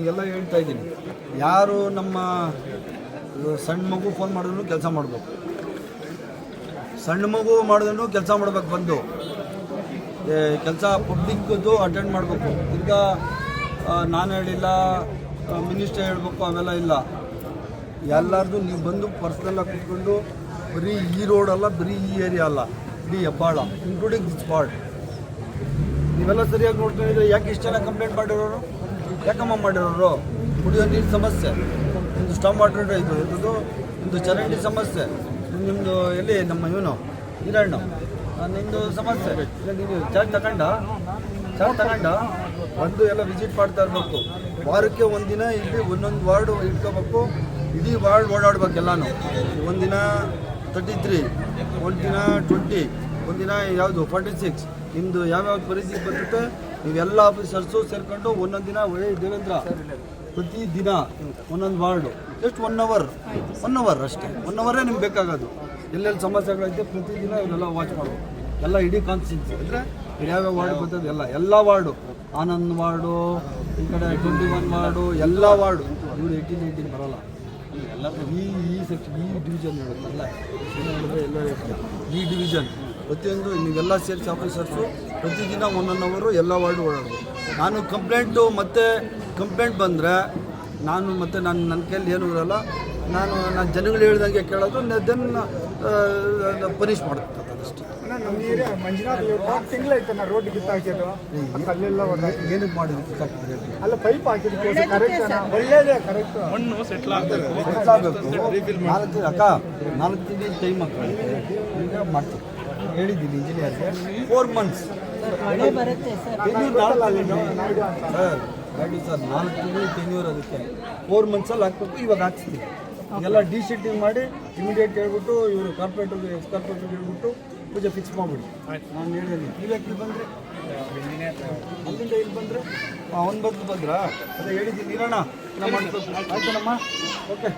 ನಿಮಗೆಲ್ಲ ಹೇಳ್ತಾ ಇದ್ದೀನಿ. ಯಾರು ನಮ್ಮ ಸಣ್ಣ ಮಗು ಫೋನ್ ಮಾಡಿದ್ರು ಕೆಲಸ ಮಾಡಬೇಕು. ಸಣ್ಣ ಮಗು ಮಾಡಿದ್ರು ಕೆಲಸ ಮಾಡ್ಬೇಕು ಬಂದು. ಕೆಲಸ ಪಬ್ಲಿಕ್ದು ಅಟೆಂಡ್ ಮಾಡಬೇಕು. ಈಗ ನಾನು ಹೇಳಿಲ್ಲ ಮಿನಿಸ್ಟರ್ ಹೇಳಬೇಕು, ಅವೆಲ್ಲ ಇಲ್ಲ. ಎಲ್ಲರದು ನೀವು ಬಂದು ಪರ್ಸ್ನಲ್ಲಾಗಿ ಕೂತ್ಕೊಂಡು ಬರೀ ಈ ರೋಡ್ ಅಲ್ಲ, ಬರೀ ಈ ಏರಿಯಾ ಅಲ್ಲ. ಇಡೀ ಹೆಬ್ಬಾಳ ಇನ್ಕ್ಲೂಡಿಂಗ್ ದಿಸ್ ಪಾರ್ಟ್ ನೀವೆಲ್ಲ ಸರಿಯಾಗಿ ನೋಡ್ಕೊಂಡಿದ್ರೆ ಯಾಕೆ ಇಷ್ಟೆಲ್ಲ ಕಂಪ್ಲೇಂಟ್ ಮಾಡಿರೋರು? ಯಾಕಮ್ಮ ಮಾಡಿರೋರು ಕುಡಿಯೋ ನೀರು ಸಮಸ್ಯೆ. ಒಂದು ಸ್ಟಾಮ್ ವಾಟರ್ ಇದು ಇದ್ದದ್ದು ನಿಮ್ಮದು ಚರಂಡಿ ಸಮಸ್ಯೆ. ನಿಮ್ಮದು ಎಲ್ಲಿ, ನಮ್ಮ ಇವನು ಹಿರಣ್ಣ ನಿಮ್ಮದು ಸಮಸ್ಯೆ. ನೀವು ಚಾರ್ಜ್ ತಗೊಂಡ? ಚಾರ್ಜ್ ತಗೊಂಡ? ಬಂದು ಎಲ್ಲ ವಿಸಿಟ್ ಮಾಡ್ತಾ ಇರಬೇಕು. ವಾರಕ್ಕೆ ಒಂದಿನ ಇಲ್ಲಿ ಒಂದೊಂದು ವಾರ್ಡು ಇಟ್ಕೋಬೇಕು. ಇಡೀ ವಾರ್ಡ್ ಓಡಾಡ್ಬೇಕು ಎಲ್ಲಾನು. ಒಂದಿನ ತರ್ಟಿ ತ್ರೀ ಒಂದಿನ ಟ್ವೆಂಟಿ ಒಂದಿನ ಯಾವುದು ಫಾರ್ಟಿ ಸಿಕ್ಸ್ ನಿಮ್ಮದು ಯಾವ್ಯಾವ ಪರಿಸ್ಥಿತಿ ಬರ್ತದೆ ನೀವೆಲ್ಲ ಆಫೀಸರ್ಸು ಸೇರ್ಕೊಂಡು ಒಂದೊಂದು ದಿನ ಒಳ್ಳೆ ದೇವೇಂದ್ರ ಪ್ರತಿ ದಿನ ಒಂದೊಂದು ward just one hour one hour ಅಷ್ಟೇ. ಒನ್ ಅವರೇ ನಿಮ್ಗೆ ಬೇಕಾಗೋದು. ಎಲ್ಲೆಲ್ಲಿ ಸಮಸ್ಯೆಗಳೈತೆ ಪ್ರತಿದಿನ ಇವನ್ನೆಲ್ಲ ವಾಚ್ ಮಾಡಬೇಕು. ಎಲ್ಲ ಇಡೀ ಕಾನ್ಸ್ಟಿಟ್ಯೂನ್ಸಿ ಅಂದರೆ ಯಾವ್ಯಾವ ವಾರ್ಡ್ ಬರ್ತದೆ ಎಲ್ಲ ಎಲ್ಲ ವಾರ್ಡು. ಆನಂದ್ ವಾರ್ಡು, ಈ ಕಡೆ ಟ್ವೆಂಟಿ ಒನ್ ವಾರ್ಡು, ಎಲ್ಲ ವಾರ್ಡು. ಇವರು ಏಯ್ಟೀನ್ ಏಯ್ಟೀನ್ ಬರೋಲ್ಲ. ಎಲ್ಲ ಈ ಈ ಸೆಕ್ಷನ್ ಈ ಡಿವಿಷನ್ ಎಲ್ಲ ಇರ್ತದೆ. ಈ ಡಿವಿಷನ್ ಪ್ರತಿಯೊಂದು, ನೀವೆಲ್ಲ ಸೇರಿಸಿ ಆಫೀಸರ್ಸು ಪ್ರತಿದಿನ ಒನ್ ಒನ್ ಅವರು ಎಲ್ಲ ವಾರ್ಡ್ ಓಡಾಡೋದು ನಾನು ಕಂಪ್ಲೇಂಟು ಮತ್ತೆ ಕಂಪ್ಲೇಂಟ್ ಬಂದರೆ ನಾನು ಮತ್ತೆ ನಾನು ನನ್ನ ಕೈಯಲ್ಲಿ ಏನೂ ಇರಲ್ಲ. ನಾನು ನಾನು ಜನಗಳು ಹೇಳ್ದಂಗೆ ಕೇಳೋದು ದೆನ್ ಪನಿಷ್ ಅಲ್ಲೆಲ್ಲ ಹೊಡ್ದಾಕಿ. ಏನಕ್ಕೆ ಮಾಡಿದ್ರು ಕಿತ್ತಾಕ್ತಾರೆ ಅಲ್ಲ ಪೈಪ್ ಹಾಕಿದ್ದಕ್ಕೆ ಕರೆಕ್ಟ್ ಅಣ್ಣ? ಒಳ್ಳೇದೇ ಕರೆಕ್ಟ್ ಗೊತ್ತಾಗಬೇಕು ನಾಲ್ಕು ಅಕ್ಕ ನಾಲ್ಕು ತಿಂಗಳು ಟೈಮ್ ಈಗ ಹೇಳಿದ್ದೀನಿ ಇಂಜಿನಿಯರ್ಗೆ ಫೋರ್ ಮಂತ್ಸ್ ಬರುತ್ತೆ ಸರ್. ಸರ್ ಗಾಡಿ ಸರ್ ನಾಲ್ಕು ತಿಂಗಳು ಟೆನ್ಯೂರ್ ಅದಕ್ಕೆ. ಫೋರ್ ಮಂತ್ಸಲ್ಲಿ ಹಾಕ್ಬೇಕು ಇವಾಗ ಹಾಕ್ಸ್ತೀವಿ. ಎಲ್ಲ ಡಿ ಶೀಟಿಂಗ್ ಮಾಡಿ ಇಮಿಡಿಯೇಟ್ ಹೇಳ್ಬಿಟ್ಟು ಇವರು ಕಾರ್ಪೊರೇಟರ್ಗೆ ಎಕ್ಸ್ ಕಾರ್ಪೊರೇಟರ್ಗೆ ಹೇಳ್ಬಿಟ್ಟು ಪೂಜೆ ಫಿಕ್ಸ್ ಮಾಡಿಬಿಡಿ. ನಾನು ಹೇಳಿದ್ದೀನಿ ನೀವು ಯಾಕೆ ಇಲ್ಲಿ ಬಂದರೆ? ಅಲ್ಲಿಂದ ಇಲ್ಲಿ ಬಂದರೆ? ಅವ್ನು ಬದಲು ಬಂದ್ರಾ? ಅದೇ ಹೇಳಿದ್ದೀನಿ ಇರೋಣ ಆಯ್ತು ನಮ್ಮ ಓಕೆ